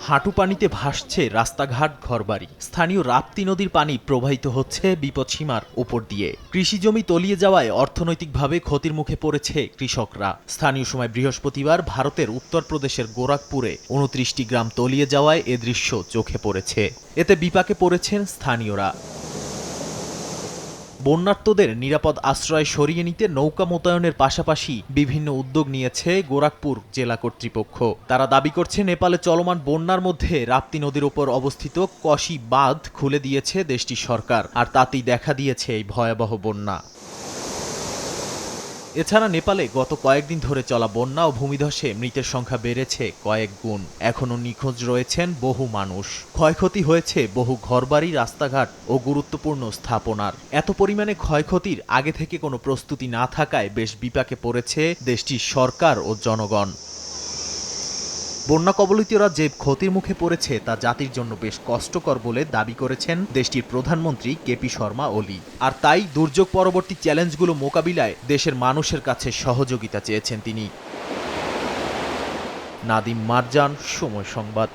হাঁটু পানিতে ভাসছে রাস্তাঘাট, ঘরবাড়ি। স্থানীয় রাপ্তি নদীর পানি প্রবাহিত হচ্ছে বিপদসীমার উপর দিয়ে। কৃষি জমি তলিয়ে যাওয়ায় অর্থনৈতিকভাবে ক্ষতির মুখে পড়েছে কৃষকরা। স্থানীয় সময় বৃহস্পতিবার ভারতের উত্তরপ্রদেশের গোরাখপুরে উনত্রিশটি গ্রাম তলিয়ে যাওয়ায় এ দৃশ্য চোখে পড়েছে। এতে বিপাকে পড়েছেন স্থানীয়রা। বন্যার্তদের নিরাপদ আশ্রয় সরিয়ে নিতে নৌকা মোতায়নের পাশাপাশি বিভিন্ন উদ্যোগ নিয়েছে গোরাখপুর জেলা কর্তৃপক্ষ। তারা দাবি করছে, নেপালে চলমান বন্যার মধ্যে রাপ্তি নদীর ওপর অবস্থিত কশি বাঁধ খুলে দিয়েছে দেশটির সরকার, আর তাতেই দেখা দিয়েছে এই ভয়াবহ বন্যা। এছাড়া নেপালে গত কয়েকদিন ধরে চলা বন্যা ও ভূমিধসে মৃতের সংখ্যা বেড়েছে কয়েক গুণ। এখনও নিখোঁজ রয়েছেন বহু মানুষ। ক্ষয়ক্ষতি হয়েছে বহু ঘরবাড়ি, রাস্তাঘাট ও গুরুত্বপূর্ণ স্থাপনার। এত পরিমাণে ক্ষয়ক্ষতির আগে থেকে কোনো প্রস্তুতি না থাকায় বেশ বিপাকে পড়েছে দেশটির সরকার ও জনগণ। বন্যা কবলিতরা যে ক্ষতির মুখে পড়েছে তা জাতির জন্য বেশ কষ্টকর বলে দাবি করেছেন দেশটির প্রধানমন্ত্রী কেপি শর্মা ওলি। আর তাই দুর্যোগ পরবর্তী চ্যালেঞ্জগুলো মোকাবিলায় দেশের মানুষের কাছে সহযোগিতা চেয়েছেন তিনি। নাদিম মারজান, সময় সংবাদ।